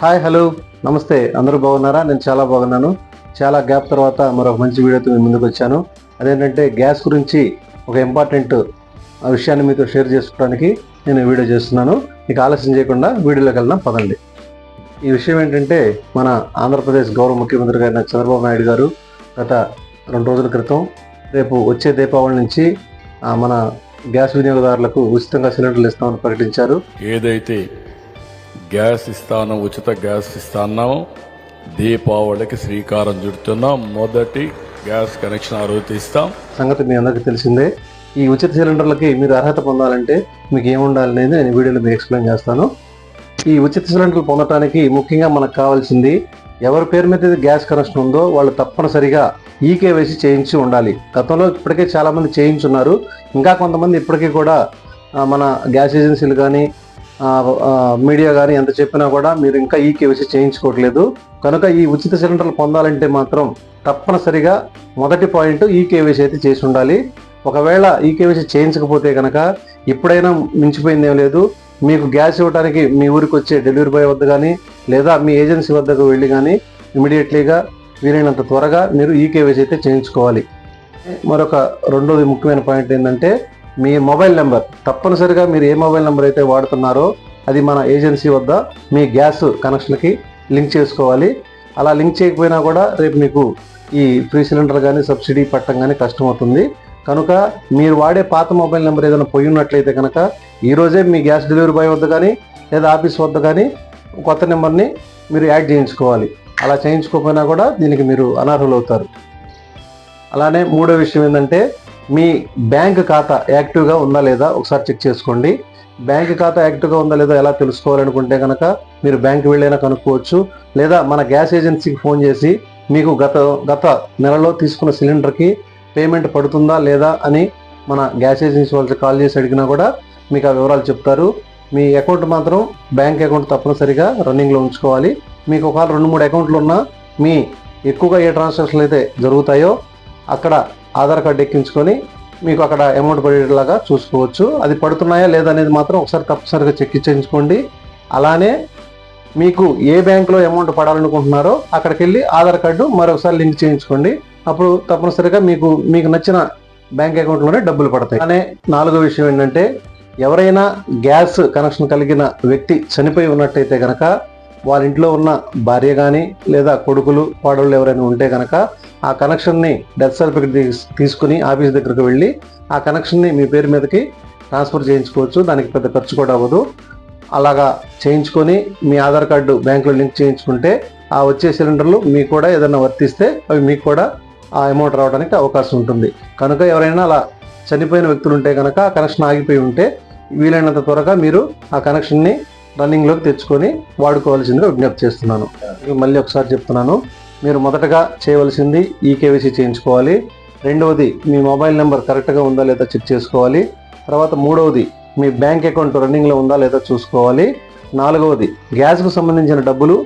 Hi hello. నమస్తే. అందరూ బాగున్నారా? నేను చాలా బాగున్నాను. చాలా గ్యాప్ తర్వాత మరొక మంచి వీడియోతో మీ ముందుకు వచ్చాను. అదేంటంటే గ్యాస్ గురించి ఒక ఇంపార్టెంట్ విషయాన్ని మీతో షేర్ చేసుకోవడానికి నేను వీడియో చేస్తున్నాను. మీకు ఆలస్యం చేయకుండా వీడియోలోకి వెళ్దాం పదండి. ఈ విషయం ఏంటంటే మన ఆంధ్రప్రదేశ్ గౌరవ ముఖ్యమంత్రి గారైన చంద్రబాబు నాయుడు గారు గత రెండు రోజుల క్రితం రేపు వచ్చే దీపావళి నుంచి మన గ్యాస్ వినియోగదారులకు ఉచితంగా సిలిండర్లు ఇస్తామని ప్రకటించారు. ఏదైతే గ్యాస్ ఇస్తాను ఉచిత గ్యాస్ ఇస్తాను దీపావళికి శ్రీకారం చుడుతున్నాం. మొదటి గ్యాస్ కనెక్షన్ ఆ రోజు ఇస్తాం సంగతి మీ అందరికీ తెలిసిందే. ఈ ఉచిత సిలిండర్లకి మీరు అర్హత పొందాలంటే మీకు ఏముండాలి అనేది నేను వీడియోలో మీకు ఎక్స్ప్లెయిన్ చేస్తాను. ఈ ఉచిత సిలిండర్లు పొందడానికి ముఖ్యంగా మనకు కావాల్సింది ఎవరి పేరు మీద గ్యాస్ కనెక్షన్ ఉందో వాళ్ళు తప్పనిసరిగా ఈకేవైసీ చేయించి ఉండాలి. గతంలో ఇప్పటికే చాలామంది చేయించున్నారు. ఇంకా కొంతమంది ఇప్పటికీ కూడా మన గ్యాస్ ఏజెన్సీలు కానీ మీడియా కానీ ఎంత చెప్పినా కూడా మీరు ఇంకా ఈ కేవైసీ చేయించుకోవట్లేదు. కనుక ఈ ఉచిత సిలిండర్లు పొందాలంటే మాత్రం తప్పనిసరిగా మొదటి పాయింట్ ఈ కేవైసీ అయితే చేసి ఉండాలి. ఒకవేళ ఈ కేవైసీ చేయించకపోతే కనుక ఇప్పుడైనా మించిపోయింది ఏం లేదు. మీకు గ్యాస్ ఇవ్వడానికి మీ ఊరికి వచ్చే డెలివరీ బాయ్ వద్ద కానీ లేదా మీ ఏజెన్సీ వద్దకు వెళ్ళి కానీ ఇమీడియట్లీగా వీలైనంత త్వరగా మీరు ఈ కేవైసీ అయితే చేయించుకోవాలి. మరొక రెండోది ముఖ్యమైన పాయింట్ ఏంటంటే మీ మొబైల్ నెంబర్. తప్పనిసరిగా మీరు ఏ మొబైల్ నెంబర్ అయితే వాడుతున్నారో అది మన ఏజెన్సీ వద్ద మీ గ్యాస్ కనెక్షన్కి లింక్ చేసుకోవాలి. అలా లింక్ చేయకపోయినా కూడా రేపు మీకు ఈ ఫ్రీ సిలిండర్ కానీ సబ్సిడీ పట్టం కానీ కష్టమవుతుంది. కనుక మీరు వాడే పాత మొబైల్ నెంబర్ ఏదైనా పోయి ఉన్నట్లయితే కనుక ఈరోజే మీ గ్యాస్ డెలివరీ బాయ్ వద్ద కానీ లేదా ఆఫీస్ వద్ద కానీ కొత్త నెంబర్ని మీరు యాడ్ చేయించుకోవాలి. అలా చేయించుకోకపోయినా కూడా దీనికి మీరు అనర్హులు అవుతారు అలానే మూడో విషయం ఏంటంటే మీ బ్యాంక్ ఖాతా యాక్టివ్గా ఉందా లేదా ఒకసారి చెక్ చేసుకోండి. బ్యాంక్ ఖాతా యాక్టివ్గా ఉందా లేదా ఎలా తెలుసుకోవాలనుకుంటే కనుక మీరు బ్యాంక్ వెళ్ళైనా కనుక్కోవచ్చు. లేదా మన గ్యాస్ ఏజెన్సీకి ఫోన్ చేసి మీకు గత గత నెలలో తీసుకున్న సిలిండర్కి పేమెంట్ పడుతుందా లేదా అని మన గ్యాస్ ఏజెన్సీ వాళ్ళకి కాల్ చేసి అడిగినా కూడా మీకు ఆ వివరాలు చెప్తారు. మీ అకౌంట్ మాత్రం బ్యాంక్ అకౌంట్ తప్పనిసరిగా రన్నింగ్లో ఉంచుకోవాలి. మీకు ఒకవేళ రెండు మూడు అకౌంట్లు ఉన్నా మీ ఎక్కువగా ఏ ట్రాన్సాక్షన్లు అయితే జరుగుతాయో అక్కడ ఆధార్ కార్డు ఎక్కించుకొని మీకు అక్కడ అమౌంట్ పడేలాగా చూసుకోవచ్చు. అది పడుతున్నాయా లేదా అనేది మాత్రం ఒకసారి తప్పనిసరిగా చెక్ చేయించుకోండి. అలానే మీకు ఏ బ్యాంకులో అమౌంట్ పడాలనుకుంటున్నారో అక్కడికి వెళ్ళి ఆధార్ కార్డు మరొకసారి లింక్ చేయించుకోండి. అప్పుడు తప్పనిసరిగా మీకు మీకు నచ్చిన బ్యాంక్ అకౌంట్లోనే డబ్బులు పడతాయి. అనే నాలుగో విషయం ఏంటంటే ఎవరైనా గ్యాస్ కనెక్షన్ కలిగిన వ్యక్తి చనిపోయి ఉన్నట్టయితే కనుక వాళ్ళ ఇంట్లో ఉన్న భార్య కానీ లేదా కొడుకులు కోడళ్ళు ఎవరైనా ఉంటే కనుక ఆ కనెక్షన్ని డెత్ సర్టిఫికేట్ తీసుకుని ఆఫీస్ దగ్గరకు వెళ్ళి ఆ కనెక్షన్ని మీ పేరు మీదకి ట్రాన్స్ఫర్ చేయించుకోవచ్చు. దానికి పెద్ద ఖర్చు కూడా అవ్వదు. అలాగా చేయించుకొని మీ ఆధార్ కార్డు బ్యాంకులో లింక్ చేయించుకుంటే ఆ వచ్చే సిలిండర్లు మీకు కూడా ఏదైనా వర్తిస్తే అవి మీకు కూడా ఆ అమౌంట్ రావడానికి అవకాశం ఉంటుంది. కనుక ఎవరైనా అలా చనిపోయిన వ్యక్తులు ఉంటే కనుక ఆ కనెక్షన్ ఆగిపోయి ఉంటే వీలైనంత త్వరగా మీరు ఆ కనెక్షన్ని రన్నింగ్లోకి తెచ్చుకొని వాడుకోవాల్సిందిగా విజ్ఞప్తి చేస్తున్నాను. మళ్ళీ ఒకసారి చెప్తున్నాను. మీరు మొదటగా చేయవలసింది ఈ కేవైసీ చేయించుకోవాలి. రెండవది మీ మొబైల్ నెంబర్ కరెక్ట్గా ఉందా లేదా చెక్ చేసుకోవాలి. తర్వాత మూడవది మీ బ్యాంక్ అకౌంట్ రన్నింగ్లో ఉందా లేదా చూసుకోవాలి. నాలుగవది గ్యాస్కు సంబంధించిన డబ్బులు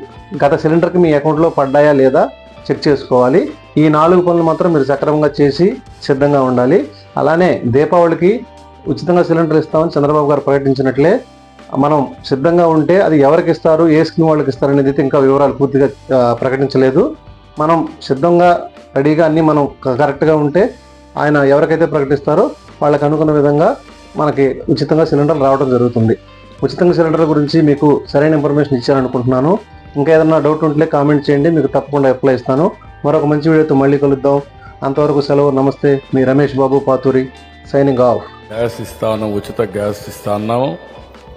గత సిలిండర్కి మీ అకౌంట్లో పడ్డాయా లేదా చెక్ చేసుకోవాలి. ఈ నాలుగు పనులు మాత్రం మీరు సక్రమంగా చేసి సిద్ధంగా ఉండాలి. అలానే దీపావళికి ఉచితంగా సిలిండర్ ఇస్తామని చంద్రబాబు గారు ప్రకటించినట్లే మనం సిద్ధంగా ఉంటే అది ఎవరికి ఇస్తారు ఏ స్కీమ్ వాళ్ళకి ఇస్తారు అనేది అయితే ఇంకా వివరాలు పూర్తిగా ప్రకటించలేదు. మనం సిద్ధంగా రెడీగా అన్ని మనం కరెక్ట్గా ఉంటే ఆయన ఎవరికైతే ప్రకటిస్తారో వాళ్ళకి అనుకున్న విధంగా మనకి ఉచితంగా సిలిండర్ రావడం జరుగుతుంది. ఉచితంగా సిలిండర్ గురించి మీకు సరైన ఇన్ఫర్మేషన్ ఇచ్చారనుకుంటున్నాను. ఇంకా ఏదన్నా డౌట్ ఉంటే కామెంట్ చేయండి మీకు తప్పకుండా అప్లై ఇస్తాను. మరొక మంచి వీడియోతో మళ్ళీ కలుద్దాం. అంతవరకు సెలవు నమస్తే. మీ Ramesh Babu Paturi signing off. Gas ఇస్తాను ఉచిత గ్యాస్ ఇస్తాను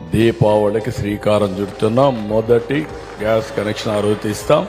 దీపావళికి శ్రీకారం చుడుతున్నాం. మొదటి గ్యాస్ కనెక్షన్ ఆ రోజు ఇస్తాం